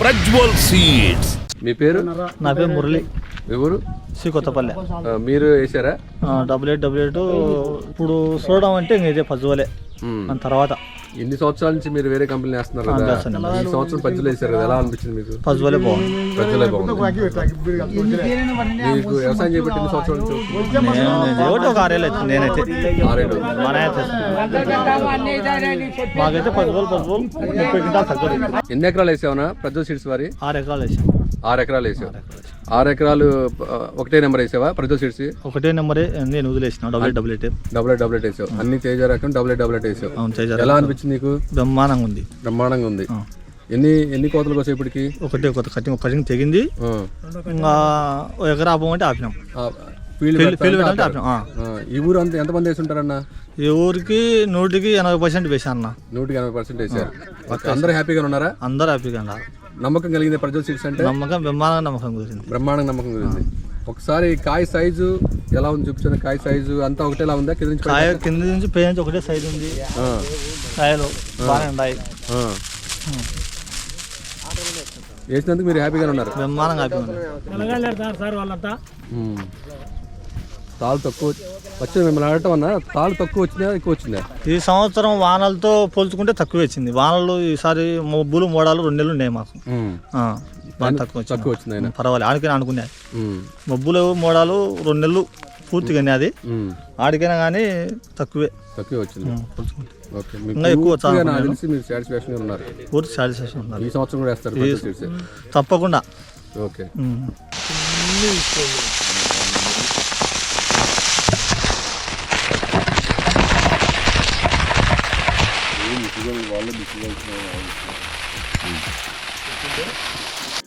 Prajwal seeds. మీ పేరు? నా పేరు మురళి. ఎవరు? శ్రీ కొత్తపల్లె. మీరు వేసారా డబుల్ ఎయిట్ డబుల్ ఎయిట్ ఇప్పుడు చూడడం అంటే ఇంక ఇదే. దాని తర్వాత. ఎన్ని సంవత్సరాల నుంచి మీరు వేరే కంపెనీ వేస్తున్నారు కదా. ఈ సంవత్సరం పద్దులు వేసారు కదా ఎలా అనిపించింది మీకు? పజ్జువలే బాగుంది. ప్రజలే బాగుంది. మీకు వ్యవసాయం చేయబట్టి ఎన్ని సంవత్సరాల నుంచి ఒకటి ఒక ఆరేళ్ళు అవుతుంది. నేనైతే ఆరేడు మన మాకైతే ముప్పై క్వింటాలు తగ్గదు. ఎన్ని ఎకరాలు వేసావునా ప్రజ్వల్ సీడ్స్ వారి? ఆరు ఎకరాలు వేసాం. ఆరు ఎకరాలు వేసావు. ఆరు ఎకరాలు ఒకటే నెంబర్ వేసావా? ప్రజ్వల్ సీడ్స్? ఒకటే నెంబరే నేను వదిలేసిన double double eight double eight double eight వేసావు? అన్ని తేజ రకం డబుల్ ఎయిట్ డబుల్ ఎయిట్ వేసావు? అవును తేజ ఎలా అనిపించింది నీకు? బ్రహ్మాండంగా ఉంది. బ్రహ్మాండంగా ఉంది. ఎన్ని ఎన్ని కోతలు కోసం ఇప్పటికి? ఒకటే కొత్త కటింగ్ కటింగ్ తెగింది. ఇంకా ఎకరా ఆపమంటే ఆపినాం. ఈ ఊరు అంత ఎంతమంది వేసి ఉంటారన్న? ఈ ఊరికి నూటికి ఎనభై పర్సెంట్ వేసాను అన్న నూటికి ఎనభై పర్సెంట్ వేసారు. అందరూ హ్యాపీగా ఉన్నారా? అందరూ హ్యాపీగా ఉన్నారు. నమ్మకం కలిగింది ప్రజ్వల్ సీడ్స్ అంటే? నమ్మకం బ్రహ్మాండంగా నమ్మకం కుదిరింది బ్రహ్మాండంగా నమ్మకం కలిగింది ఒకసారి కాయ సైజు ఎలా ఉంది చూపించాను కాయ సైజు అంతా ఒకటేలా ఉందా? కింద నుంచి కాయ? కింద నుంచి పై నుంచి ఒకటే సైజ్ ఉంది. ఆ, కాయలు బాగానే ఉన్నాయి. ఆ. వేసినందుకు మీరు హ్యాపీగా ఉన్నారు. బ్రహ్మాండంగా హ్యాపీగా ఉమ్. తాళ్ళు తక్కువ వచ్చింది. మిమ్మల్ని అడగటం అన్న తాళ్ళు తక్కువ వచ్చిందా ఎక్కువ వచ్చిందా? ఈ సంవత్సరం వానలతో పోల్చుకుంటే తక్కువ వచ్చింది. వానలు ఈసారి మబ్బులు మోడాలు రెండు నెలలు ఉన్నాయి మాకు. బాగా తక్కువ వచ్చింది. తక్కువ వచ్చింది పర్వాలేదు ఆడికైనా అనుకునే ఉమ్. మబ్బులు మోడాలు రెండు నెలలు పూర్తిగా అది. ఆడికైనా కానీ తక్కువే. తక్కువే వచ్చింది. ఓకే ఇంకా ఎక్కువ పూర్తిగా చాలా నాకు తెలిసి మీరు సాటిస్ఫాక్షన్ ఉన్నారు. పూర్తి సాటిస్ఫాక్షన్ ఉన్నారు. ఈ సంవత్సరం కూడా వేస్తారు ప్రజ్వల్ సీడ్స్ తప్పకుండా ఓకే ఉం.